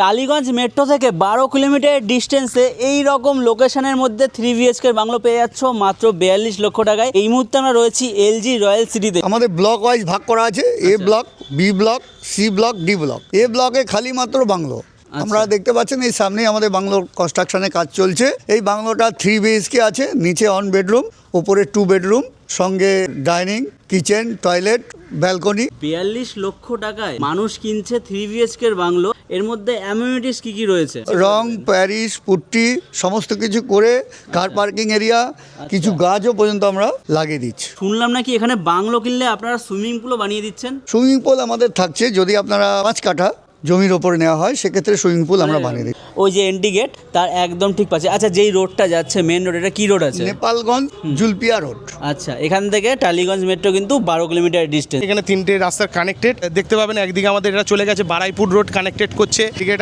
Tollygunge metro থেকে বারো kilometre ডিস্টেন্সে এই রকম লোকেশনের মধ্যে থ্রি বিএচকে বাংলো পেয়ে যাচ্ছ মাত্র বিয়াল্লিশ লক্ষ টাকায়। এই মুহূর্তে আমরা রয়েছি এলজি রয়্যাল সিটিতে আমাদের ব্লক ওয়াইজ ভাগ করা আছে A block B block C block D block A ব্লকে খালি মাত্র বাংলো। আমরা দেখতে পাচ্ছেন এই সামনেই আমাদের বাংলোর কনস্ট্রাকশনের কাজ চলছে। এই বাংলোটা থ্রি বিএইচকে আছে নিচে অন বেডরুম ওপরে টু বেডরুম সঙ্গে ডাইনিং কিচেন টয়লেট ব্যালকনি। বিয়াল্লিশ লক্ষ টাকায় মানুষ কিনছে থ্রি বিএচকে বাংলো। এর মধ্যে অ্যামিউনিটিস কি কি রয়েছে? রং প্যারিস পুট্টি সমস্ত কিছু করে কার পার্কিং এরিয়া কিছু গাছও পর্যন্ত আমরা লাগিয়ে দিচ্ছি। শুনলাম নাকি এখানে বাংলো কিনলে আপনারা সুইমিং পুলও বানিয়ে দিচ্ছেন? সুইমিং পুল আমাদের থাকছে যদি আপনারা পাঁচ কাঠা জমির ওপর নেওয়া হয় সেক্ষেত্রে সুইমিং পুল আমরা বানিয়ে দিই। ওই যে এন্টি গেট তার একদম ঠিক পাচ্ছে আচ্ছা যেই রোডটা যাচ্ছে মেন রোড এটা কি রোড আছে? নেপালগঞ্জ জুলপিয়া রোড। আচ্ছা এখান থেকে টালিগঞ্জ মেট্রো কিন্তু বারো কিলোমিটার ডিস্টেন্স এখানে তিনটে রাস্তার কানেক্টেড দেখতে পাবেন একদিকে আমাদের এটা চলে গেছে বারাইপুর রোড কানেক্টেড করছে। এটা